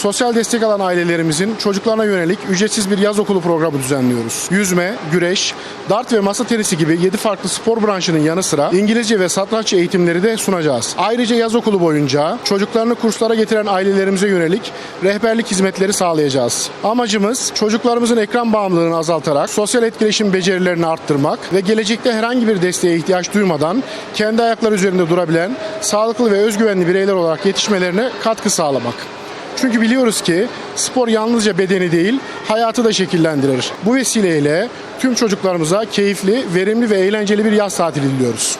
sosyal destek alan ailelerimizin çocuklarına yönelik ücretsiz bir yaz okulu programı düzenliyoruz. Yüzme, güreş, dart ve masa tenisi gibi 7 farklı spor branşının yanı sıra İngilizce ve satranç eğitimleri de sunacağız. Ayrıca yaz okulu boyunca çocuklarını kurslara getiren ailelerimize yönelik rehberlik hizmetleri sağlayacağız. Amacımız çocuklarımızın ekran bağımlılığını azaltarak sosyal etkileşim becerilerini arttırmak ve gelecekte herhangi bir desteğe ihtiyaç duymadan kendi ayakları üzerinde durabilen sağlıklı ve özgüvenli bireyler olarak yetişmelerine katkı sağlamak. Çünkü biliyoruz ki spor yalnızca bedeni değil, hayatı da şekillendirir. Bu vesileyle tüm çocuklarımıza keyifli, verimli ve eğlenceli bir yaz tatili diliyoruz.